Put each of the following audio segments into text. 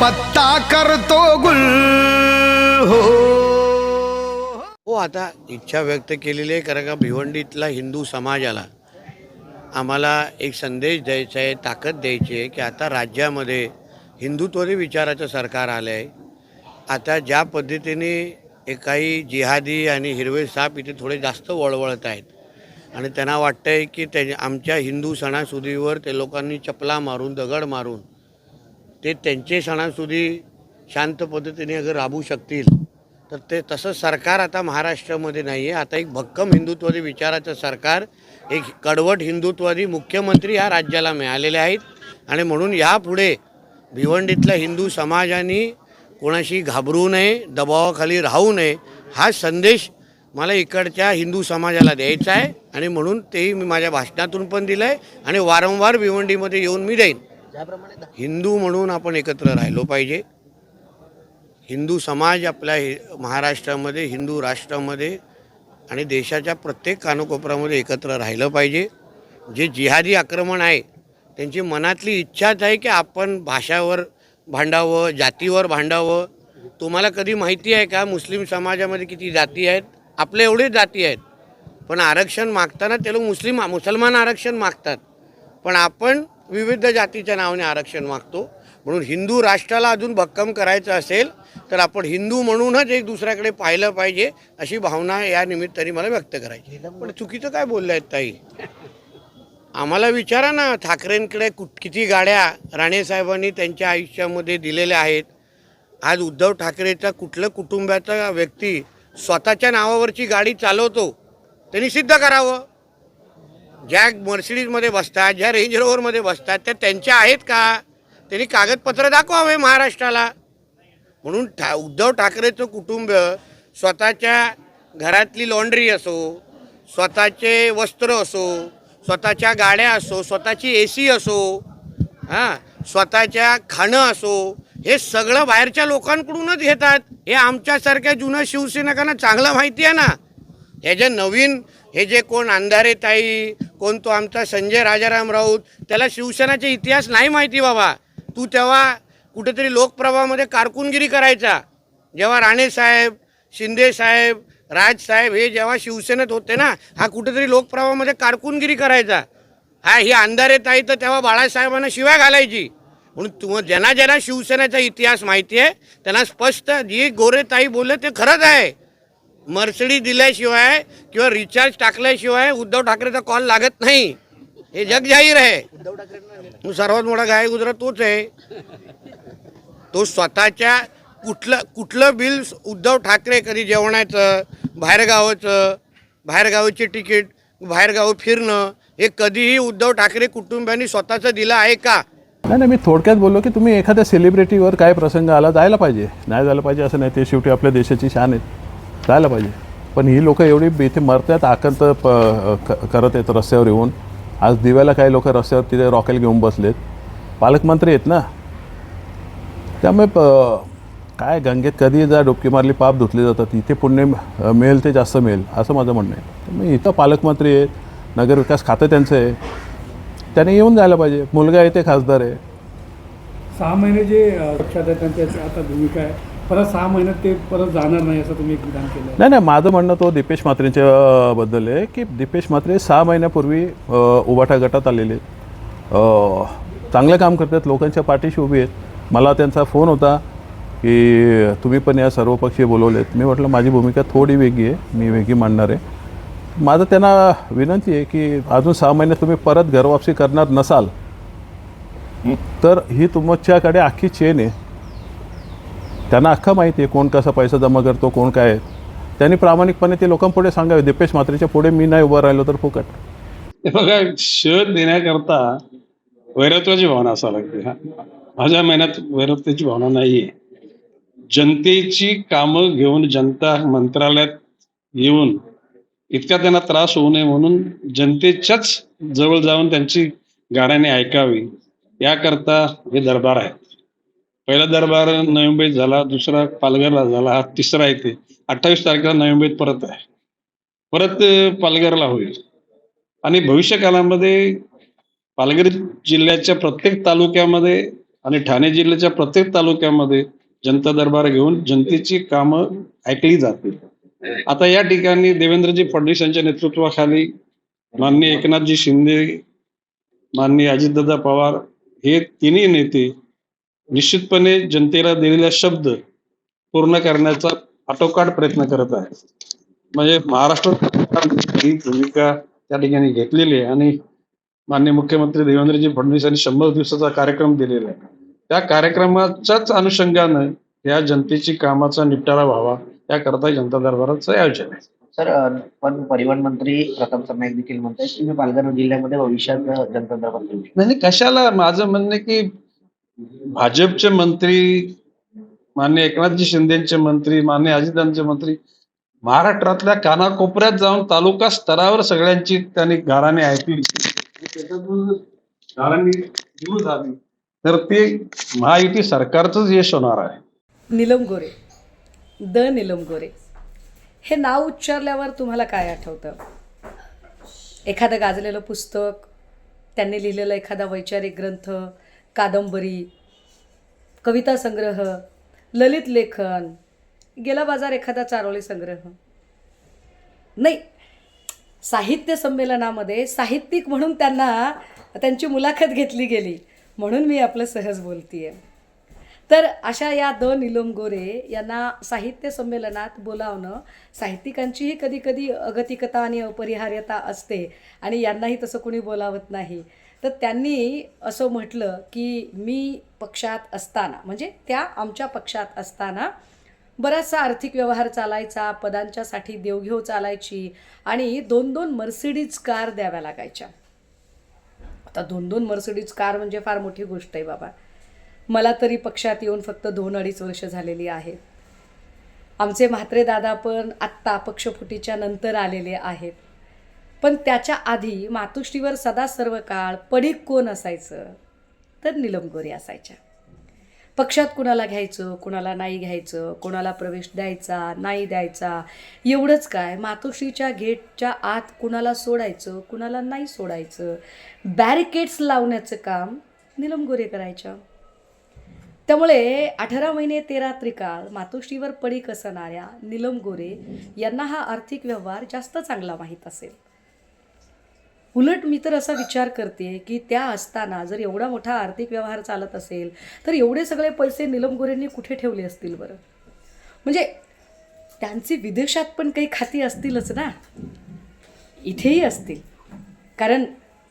पत्ता करतो गुल हो. हो आता इच्छा व्यक्त केलेली आहे कारण का भिवंडीतला हिंदू समाजाला आम्हाला एक संदेश द्यायचा आहे ताकद द्यायची आहे की आता राज्यामध्ये हिंदुत्वरी विचाराचं सरकार आलं आहे आता ज्या पद्धतीने काही जिहादी आणि हिरवे साप इथे थोडे जास्त वळवळत आहेत आणि त्यांना वाटतं आहे की त्या आमच्या हिंदू सणासुदीवर ते लोकांनी चपला मारून दगड मारून ते त्यांचे सणासुदी शांत पद्धतीने अगर राबवू शकतील तर ते तसं सरकार आता महाराष्ट्रामध्ये नाही आहे आता एक भक्कम हिंदुत्वादी विचाराचं सरकार एक कडवट हिंदुत्वादी मुख्यमंत्री ह्या राज्याला मिळालेले आहेत. आणि म्हणून यापुढे भिवंडीतल्या हिंदू समाजाने कोणाशी घाबरू नये दबावाखाली राहू नये हा संदेश मला इकडच्या हिंदू समाजाला द्यायचा आहे. आणि म्हणून तेही मी माझ्या भाषणातून पण दिलं आहे आणि वारंवार भिवंडीमध्ये येऊन मी देईन हिंदू म्हणून आपण एकत्र राहिलो पाहिजे. हिंदू समाज आपल्या हे- महाराष्ट्रामध्ये हिंदू राष्ट्रामध्ये आणि देशाच्या प्रत्येक कानकोपऱ्यामध्ये एकत्र राहिलं पाहिजे. जे जिहादी आक्रमण आहे त्यांची मनातली इच्छाच आहे की आपण भाषावर भांडावं जातीवर भांडावं. तुम्हाला कधी माहिती आहे का मुस्लिम समाजामध्ये किती जाती आहेत? आपल्या एवढेच जाती आहेत. पण आरक्षण मागताना ते लोक मुस्लिम मुसलमान आरक्षण मागतात. पण आपण विविध जातीच्या नावाने आरक्षण मागतो. म्हणून हिंदू राष्ट्राला अजून भक्कम करायचं असेल तर आपण हिंदू म्हणूनच एक दुसऱ्याकडे पाहिलं पाहिजे अशी भावना या निमित्ताने मला व्यक्त करायची. पण चुकीचं काय बोललं आहेत ताई? आम्हाला विचारा ना ठाकरेंकडे कुठ किती गाड्या राणेसाहेबांनी त्यांच्या आयुष्यामध्ये दिलेल्या आहेत. आज उद्धव ठाकरेचा कुठलं कुटुंबाचा व्यक्ती स्वतःच्या नावावरची गाडी चालवतो त्यांनी सिद्ध करावं. ज्या मर्सिडीजमध्ये बसतात ज्या रेंज रोवरमध्ये बसतात त्या त्यांच्या आहेत का? त्यांनी कागदपत्र दाखवावे महाराष्ट्राला. म्हणून ठा उद्धव ठाकरेचं कुटुंब स्वतःच्या घरातली लॉन्ड्री असो स्वतःचे वस्त्र असो स्वतःच्या गाड्या असो स्वतःची ए सी असो हां स्वतःच्या खाणं असो हे सगळं बाहेरच्या लोकांकडूनच घेतात. हे आमच्यासारख्या जुन्या शिवसैनिकांना चांगलं माहिती आहे ना? ह्या ज्या नवीन हे जे कोण अंधारे ताई कोण तो आमचा संजय राजाराम राऊत त्याला शिवसेनाचा इतिहास नाही माहिती बाबा. तू तेव्हा कुठेतरी लोकप्रभामध्ये कारकुनगिरी करायचा. जेव्हा राणेसाहेब शिंदेसाहेब राजसाहेब हे जेव्हा शिवसेनेत होते ना हा कुठेतरी लोकप्रभामध्ये कारकुनगिरी करायचा. हा ही अंधारे ताई तर तेव्हा बाळासाहेबांना शिव्या घालायची. म्हणून तु ज्यांना ज्यांना शिवसेनेचा इतिहास माहिती आहे त्यांना स्पष्ट जी गोरे ताई बोलले ते खरंच आहे. मर्सडी दिल्याशिवाय किंवा रिचार्ज टाकल्याशिवाय उद्धव ठाकरेचा कॉल लागत नाही. हे जग जाहीर आहे. सर्वात मोठा गाय गुजरात तोच आहे. तो स्वतःच्या कुठलं कुठलं बिल उद्धव ठाकरे कधी जेवणाचं बाहेरगावाचं बाहेरगावाचे तिकीट बाहेरगाव फिरणं हे कधीही उद्धव ठाकरे कुटुंबियांनी स्वतःचं दिलं आहे का? नाही नाही मी थोडक्यात बोललो की तुम्ही एखाद्या सेलिब्रिटीवर काय प्रसंग आला जायला पाहिजे. नाही झालं पाहिजे असं नाही. ते शेवटी आपल्या देशाची शान आहेत जायला पाहिजे. पण ही लोक एवढी इथे मरतात आकंत प करत आहेत रस्त्यावर येऊन. आज दिव्याला काही लोक रस्त्यावर तिथे रॉकेल घेऊन बसलेत. पालकमंत्री आहेत ना? त्यामुळे प काय गंगेत कधी जा डुबकी मारली पाप धुतले जातात. इथे पुण्य मिळेल ते जास्त मिळेल असं माझं म्हणणं आहे. त्यामुळे इथं पालकमंत्री आहेत नगरविकास खातं त्यांचं आहे. त्याने येऊन जायला पाहिजे. मुलगा आहे ते खासदार आहे. सहा महिने जे पक्षात आहे त्यांची आता भूमिका आहे परत सहा महिन्यात ते परत जाणार नाही असं तुम्ही एक विधान केलं. नाही नाही माझं म्हणणं तो दीपेश म्हात्रेंच्या बद्दल आहे की दीपेश म्हात्रे सहा महिन्यापूर्वी अ, उभाटा गटात आलेले चांगलं काम करतात लोकांच्या पाठीशी उभी आहेत. मला त्यांचा फोन होता की तुम्ही पण या सर्वपक्षीय बोलवलेत. मी म्हटलं माझी भूमिका थोडी वेगळी आहे मी वेगळी मांडणार आहे. माझं त्यांना विनंती आहे की अजून सहा महिन्यात तुम्ही परत घरवापसी करणार नसाल तर ही तुमच्याकडे अख्खी चेन आहे. त्यांना अख्खं माहिती आहे कोण कसा पैसा जमा करतो कोण काय आहे. त्यांनी प्रामाणिकपणे ते लोकांपुढे सांगावे. दीपेश म्हात्रेच्या पुढे मी नाही उभं राहिलो तर फुकट. हे बघा शोध देण्याकरता वैरत्वाची भावना असावी लागते हा. माझ्या महिन्यात वैरत्वाची भावना नाहीये. जनतेची कामं घेऊन जनता मंत्रालयात येऊन इतका त्यांना त्रास होऊ नये म्हणून जनतेच्याच जवळ जाऊन त्यांची गाण्याने ऐकावी याकरता हे दरबार आहेत. पहिला दरबार नवी मुंबईत झाला दुसरा पालघरला झाला हा तिसरा येते अठ्ठावीस तारखेला नवी मुंबईत परत आहे. परत पालघरला होईल. आणि भविष्य काळामध्ये पालघर जिल्ह्याच्या प्रत्येक तालुक्यामध्ये आणि ठाणे जिल्ह्याच्या प्रत्येक तालुक्यामध्ये जनता दरबार घेऊन जनतेची कामं ऐकली जातील. आता या ठिकाणी देवेंद्रजी फडणवीस यांच्या नेतृत्वाखाली माननीय एकनाथजी शिंदे माननीय अजितदादा पवार हे तिन्ही नेते निश्चितपणे जनतेला दिलेला शब्द पूर्ण करण्याचा आटोकाट प्रयत्न करत आहेत म्हणजे महाराष्ट्र ही भूमिका त्या ठिकाणी घेतलेली आहे आणि माननीय मुख्यमंत्री देवेंद्रजी फडणवीस यांनी शंभर दिवसाचा कार्यक्रम दिलेला आहे. त्या कार्यक्रमाच्याच अनुषंगानं या जनतेची कामाचा निपटारा व्हावा याकरता जनता दरबाराचं आयोजन आहे. सर पण परिवहन मंत्री प्रताप सरनाईक देखील म्हणतात की मी पालघर जिल्ह्यामध्ये भविष्यात जनता दरबार. नाही कशाला? माझं म्हणणं आहे की भाजपचे मंत्री मान्य एकनाथजी शिंदेचे मंत्री मान्य अजितांचे मंत्री महाराष्ट्रातल्या कानाकोपऱ्यात जाऊन तालुका स्तरावर सगळ्यांची त्यांनी गाराने ऐकली. त्याच्यातून झाली. तर ते महायुती सरकारचंच यश होणार आहे. नीलम गोरे. द नीलम गोरे. हे नाव उच्चारल्यावर तुम्हाला काय आठवतं? एखादं गाजलेलं पुस्तक त्यांनी लिहिलेला एखादा वैचारिक ग्रंथ कादंबरी कविता संग्रह ललित लेखन गेला बाजार एखादा चारोळी संग्रह. नाही साहित्य संमेलनामध्ये साहित्यिक म्हणून त्यांना त्यांची मुलाखत घेतली गेली म्हणून मी आपलं सहज बोलतीये. तर अशा या द निलम गोरे यांना साहित्य संमेलनात बोलावणं साहित्यिकांचीही कधी कधी अगतिकता आणि अपरिहार्यता असते आणि यांनाही तसं कोणी बोलावत नाही. तर त्यांनी असं म्हटलं की मी पक्षात असताना म्हणजे त्या आमच्या पक्षात असताना बराचसा आर्थिक व्यवहार चालायचा पदांच्यासाठी देवघेव चालायची आणि दोन दोन मर्सिडीज कार द्याव्या लागायच्या. आता दोन दोन मर्सिडीज कार म्हणजे फार मोठी गोष्ट आहे बाबा. मला तरी पक्षात येऊन फक्त दोन अडीच वर्ष झालेली आहेत. आमचे म्हात्रे दादा पण आत्ता पक्षफुटीच्या नंतर आलेले आहेत. पण त्याच्या आधी मातुश्रीवर सदा सर्व काळ पडीक कोण असायचं? तर निलम असायच्या पक्षात कुणाला घ्यायचं कुणाला नाही घ्यायचं कोणाला प्रवेश द्यायचा नाही द्यायचा एवढंच काय. मातोश्रीच्या गेटच्या आत कुणाला सोडायचं कुणाला नाही सोडायचं बॅरिकेड्स लावण्याचं काम निलमगोरे करायच्या. त्यामुळे अठरा महिने तेरा त्रिकाळ मातोश्रीवर पडी कसणाऱ्या निलम गोरे यांना हा आर्थिक व्यवहार जास्त चांगला माहीत असेल. उलट मी तर असा विचार करते की त्या असताना जर एवढा मोठा आर्थिक व्यवहार चालत असेल तर एवढे सगळे पैसे निलम गोरेंनी कुठे ठेवले असतील बरं? म्हणजे त्यांची विदेशात पण काही खाती असतीलच ना? इथेही असतील. कारण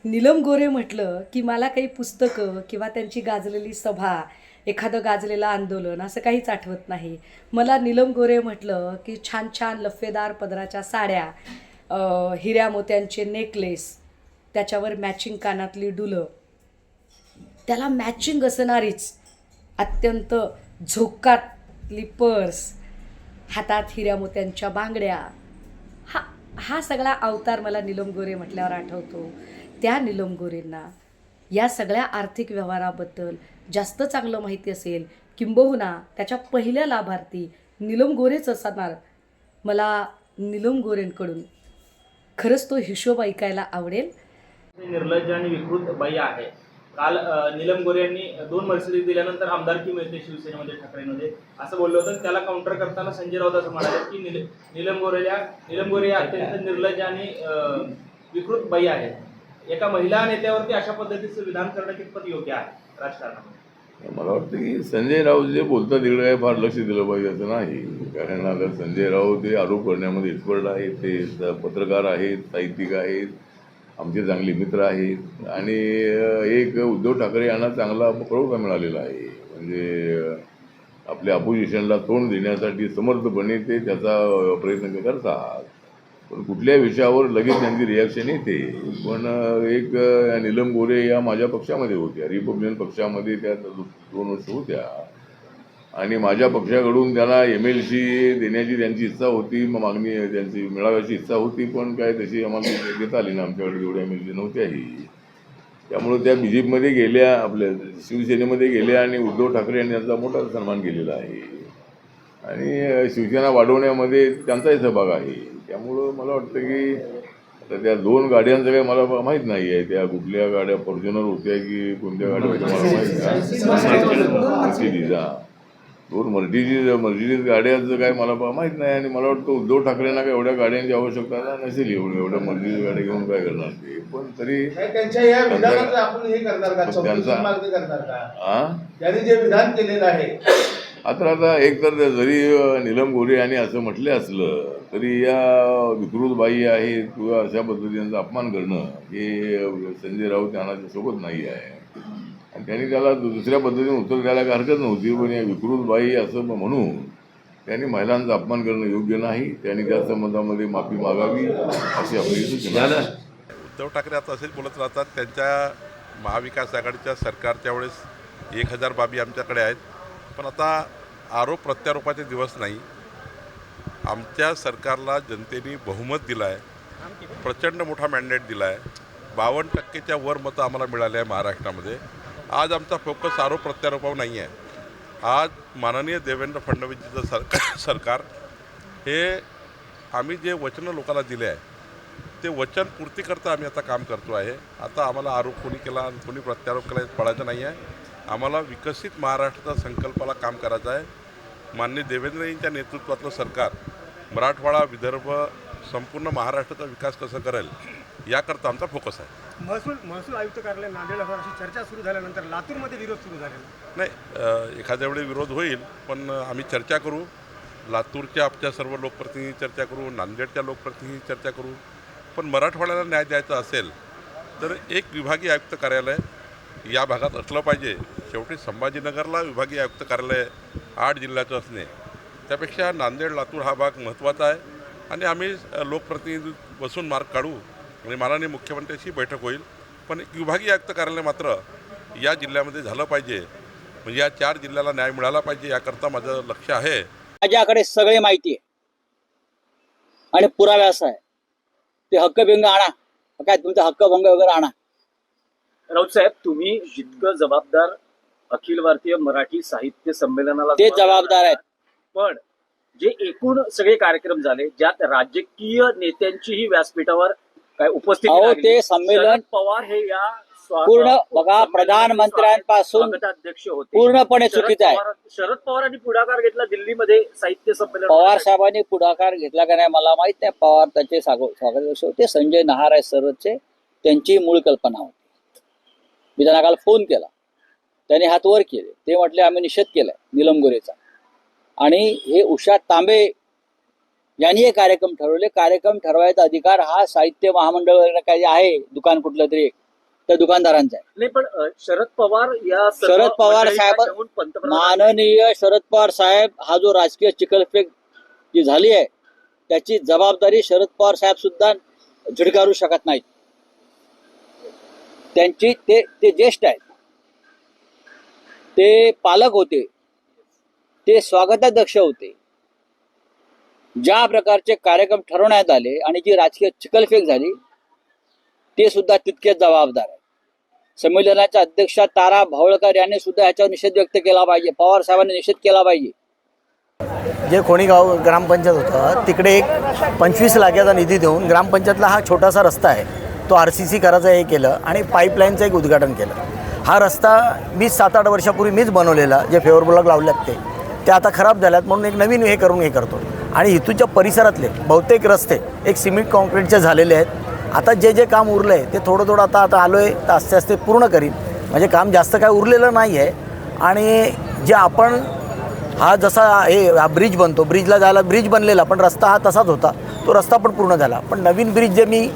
निलम गोरे म्हटलं की मला काही पुस्तकं किंवा त्यांची गाजलेली सभा एखादं गाजलेलं आंदोलन असं काहीच आठवत नाही. मला निलम गोरे म्हटलं की छान छान लफेदार पदराच्या साड्या हिऱ्या मोत्यांचे नेकलेस त्याच्यावर मॅचिंग कानातली डुलं. त्याला मॅचिंग असणारीच अत्यंत झोकातली पर्स हातात हिऱ्या मोत्यांच्या बांगड्या. हा हा सगळा अवतार मला निलम गोरे म्हटल्यावर आठवतो. त्या निलम गोरेंना या सगळ्या आर्थिक व्यवहाराबद्दल जास्त चांगलं माहिती असेल किंबहुना त्याच्या पहिल्या लाभार्थी निलम गोरेच असणार मला निलम गोरेंकडून. खरंच तो हिशोब ऐकायला आवडेल. निर्लज्ज आणि विकृत बाई आहे. काल निलम गोरे यांनी दोन मर्सिडीज दिल्यानंतर आमदारकी मिळते शिवसेनेमध्ये ठाकरेमध्ये असं बोललं होतं. त्याला काउंटर करताना संजय राऊत असं म्हणाले की निल निलम गोरेला या गोरे अत्यंत निर्लज्ज आणि विकृत बाई आहेत. एका महिला नेत्यावरती अशा पद्धतीचं विधान करणं कितपत योग्य आहे राजकारणामध्ये? मला वाटतं की संजय राऊत जे बोलतात तिकडे काही फार लक्ष दिलं पाहिजे असं नाही. कारण आता संजय राऊत हे आरोप करण्यामध्ये एक्सपर्ट आहेत ते पत्रकार आहेत साहित्यिक आहेत आमचे चांगले मित्र आहेत. आणि एक उद्धव ठाकरे यांना चांगला पळवका मिळालेला आहे. म्हणजे आपल्या अपोजिशनला तोंड देण्यासाठी समर्थपणे ते त्याचा प्रयत्न करतात. पण कुठल्या विषयावर लगेच त्यांची रिॲक्शन येते. पण एक अं, नीलम गोरे या माझ्या पक्षामध्ये होत्या. रिपब्लिकन पक्षामध्ये त्या दोन वर्ष होत्या. आणि माझ्या पक्षाकडून त्यांना एम एल सी देण्याची त्यांची इच्छा होती मग मागणी त्यांची मिळाव्याची इच्छा होती पण काय तशी आम्हाला देता आली ना आमच्याकडे एवढ्या एम एल सी नव्हत्याही. त्यामुळे त्या बी जे पीमध्ये गेल्या आपल्या शिवसेनेमध्ये गेल्या आणि उद्धव ठाकरे यांनी त्यांचा मोठा सन्मान केलेला आहे. आणि शिवसेना वाढवण्यामध्ये त्यांचाही सहभाग आहे. त्यामुळं मला वाटतं की तर त्या दोन गाड्यांचं काही मला माहीत नाही आहे त्या कुठल्या गाड्या फॉर्च्युनर होत्या की कोणत्या गाड्या होत्या मला माहीत नाही. दोन मर्सिडीज मर्सिडीज गाड्याचं काय मला माहीत नाही आणि मला वाटतं उद्धव ठाकरेंना काय एवढ्या गाड्यांची आवश्यकता नसेल एवढं. एवढ्या मर्सिडीज गाड्या घेऊन काय करणार ते? पण तरी त्यांचा- हा त्यांनी जे विधान केलेलं आहे आता आता एक तर जरी नीलम गोरे यांनी असं म्हटलं असलं तरी या विकृत बाई आहेत किंवा अशा पद्धतीचा अपमान करणं हे संजय राऊत यांना सोबत नाही आहे. आणि त्यांनी त्याला दुसऱ्या पद्धतीने उत्तर द्यायला काही हरकत नव्हती पण या विकृत बाई असं म्हणून त्यांनी महिलांचा अपमान करणं योग्य नाही त्यांनी त्या संबंधामध्ये माफी मागावी अशी आपली सूचना आहे. उद्धव ठाकरे आता असेच बोलत राहतात त्यांच्या महाविकास आघाडीच्या सरकारच्या वेळेस एक हजार बाबी आमच्याकडे आहेत. पण आता आरोप प्रत्यारोपाचे दिवस नाही. आमच्या सरकारला जनतेने बहुमत दिलं आहे प्रचंड मोठा मॅन्डेट दिला आहे बावन्न टक्केच्या वर मतं आम्हाला मिळाले आहे महाराष्ट्रामध्ये. आज आमचा फोकस आरोप प्रत्यारोपावर नाही आहे आज माननीय देवेंद्र फडणवीसचं सरकार सरकार हे आम्ही जे वचनं लोकांना दिले आहे ते वचन पूर्तीकरता आम्ही आता काम करतो आहे. आता आम्हाला आरोप कोणी केला आणि कोणी प्रत्यारोप केला पडायचं नाही आहे आम्हाला विकसित महाराष्ट्राचा संकल्पाला काम करायचं आहे. माननीय देवेंद्रजींच्या नेतृत्वातलं सरकार मराठवाडा विदर्भ संपूर्ण महाराष्ट्राचा विकास कसं करेल याकरता आमचा फोकस आहे. महसूल महसूल आयुक्त कार्यालय नांदेड अशी चर्चा सुरू झाल्यानंतर लातूरमध्ये विरोध सुरू झालेला नाही एखाद्या वेळी विरोध होईल पण आम्ही चर्चा करू. लातूरच्या आमच्या सर्व लोकप्रतिनिधी चर्चा करू नांदेडच्या लोकप्रतिनिधी चर्चा करू. पण मराठवाड्याला न्याय द्यायचा असेल तर एक विभागीय आयुक्त कार्यालय या भागात असलं पाहिजे. शेवटी संभाजीनगरला विभागीय आयुक्त कार्यालय आठ जिल्ह्याचं असणे. त्यापेक्षा नांदेड लातूर हा भाग महत्त्वाचा आहे. आणि आम्ही लोकप्रतिनिधी बसून मार्ग काढू आणि माननीय मुख्यमंत्र्यांशी बैठक होईल. पण विभागीय आयुक्त कार्यालय मात्र या जिल्ह्यामध्ये झालं पाहिजे. म्हणजे या चार जिल्ह्याला न्याय मिळाला पाहिजे याकरता माझं लक्ष आहे. माझ्याकडे सगळी माहिती आहे. आणि पुरावे असा आहे. ते हक्कभंग आणा. काय तुमचा हक्कभंग वगैरे आणा. राऊत साहेब तुम्ही जितकं जबाबदार अखिल भारतीय मराठी साहित्य संमेलनाला ते जबाबदार आहेत. पण जे एकूण सगळे कार्यक्रम झाले ज्यात राजकीय नेत्यांचीही व्यासपीठावर काय उपस्थिती. ते संमेलन पवार हे या पूर्ण बघा, प्रधानमंत्र्यांपासून स्वागताध्यक्ष होते. पूर्णपणे चुकीचं आहे. पवार- शरद पवारांनी पुढाकार घेतला दिल्लीमध्ये साहित्य संमेलन पवार साहेबांनी पुढाकार घेतला का नाही मला माहीत नाही. पवार त्याचे स्वागत होते. संजय नहार आहे सरचे त्यांची मूळ कल्पना होती. मी त्यांना काल फोन केला. त्यांनी हात वर केले. ते म्हटले आम्ही निषेध केलाय निलम गोरेचा. आणि हे उषा तांबे यांनी हे कार्यक्रम ठरवले. कार्यक्रम ठरवायचा अधिकार हा साहित्य महामंडळ काही आहे दुकान कुठलं तरी एक. त्या दुकानदारांचा आहे. नाही पण शरद पवार या शरद पवार साहेब- माननीय शरद पवार साहेब हा जो राजकीय चिखलफेक जी झाली आहे त्याची जबाबदारी शरद पवार साहेब सुद्धा झिडकारू शकत नाहीत. त्यांची ते ते ज्येष्ठ आहेत. ते पालक होते. ते स्वागताध्यक्ष होते. ज्या प्रकारचे कार्यक्रम ठरवण्यात आले आणि जी राजकीय चिखलफेक झाली ते सुद्धा तितकेच जबाबदार आहे संमेलनाच्या अध्यक्षा तारा भावळकर यांनी सुद्धा ह्याच्यावर निषेध व्यक्त केला पाहिजे. पवार साहेबांनी निषेध केला पाहिजे. जे कोणीगाव ग्रामपंचायत होतं तिकडे एक पंचवीस लाखाचा निधी देऊन ग्रामपंचायतला हा छोटासा रस्ता आहे. तो आर सी सी करायचं हे केलं आणि पाईपलाईनचं एक उद्घाटन केलं. हा रस्ता वीस सात आठ वर्षापूर्वी मीच बनवलेला जे फेवर ब्लॉक लावल्यात ते. ते आता खराब झाल्यात म्हणून एक नवीन हे करून हे करतो. आणि इथूच्या परिसरातले बहुतेक रस्ते एक सिमेंट कॉन्क्रीटचे झालेले आहेत. आता जे जे काम उरलं आहे ते थोडं थोडं आता आता आलो आहे तर आस्ते आस्ते पूर्ण करीन. म्हणजे काम जास्त काय उरलेलं नाही आहे आणि जे आपण हा जसा हे हा ब्रिज बनतो ब्रिजला जायला ब्रिज बनलेला पण रस्ता हा तसाच होता. तो रस्ता पण पूर्ण झाला. पण नवीन ब्रिज जे मी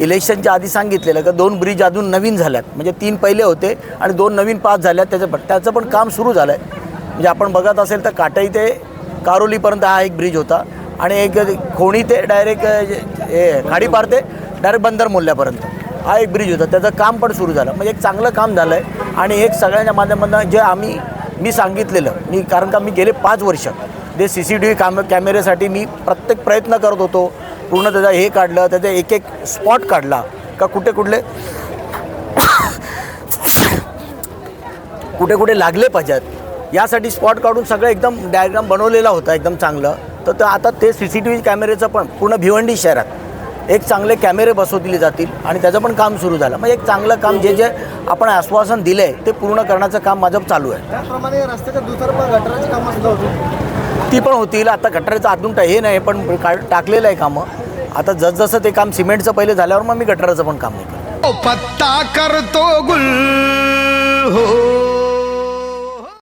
इलेक्शनच्या आधी सांगितलेलं का दोन ब्रिज अजून नवीन झाल्यात. म्हणजे तीन पहिले होते आणि दोन नवीन पास झाल्यात. त्याचं त्याचं पण काम सुरू झालं आहे म्हणजे आपण बघत असेल तर काटाई ते कारोलीपर्यंत हा एक ब्रिज होता. आणि एक खोणी ते डायरेक्ट हे खाडीपार ते डायरेक्ट बंदर मोल्ल्यापर्यंत हा एक ब्रिज होता. त्याचं काम पण सुरू झालं. म्हणजे एक चांगलं काम झालं आहे आणि एक सगळ्यांच्या माध्यमातून जे आम्ही मी सांगितलेलं मी कारण का मी गेले पाच वर्ष. ते सी सी टी व्ही कॅमे कॅमेऱ्यासाठी मी प्रत्येक प्रयत्न करत होतो. पूर्ण त्याचा हे काढलं त्याचा एक एक स्पॉट काढला. का कुठे कुठले? कुठे कुठे लागले पाहिजेत. यासाठी स्पॉट काढून सगळं एकदम डायग्राम बनवलेला होता एकदम चांगलं. तर ते आता ते सी सी टी व्ही कॅमेऱ्याचं पण पूर्ण भिवंडी शहरात. एक चांगले कॅमेरे बसवले जातील आणि त्याचं पण काम सुरू झालं. मग एक चांगलं काम जे जे आपण आश्वासन दिलं आहे ते पूर्ण करण्याचं काम माझं चालू आहे. त्याचप्रमाणे रस्त्याच्या दुतर्फा गटराचं कामं सुद्धा होतं ती पण होतील. आता गटाराचं आतून हे नाही पण का टाकलेलं आहे कामं. आता जसजसं ते काम सिमेंटचं पहिले झाल्यावर मग मी गटाराचं पण काम नाही पत्ता करतो गुल हो.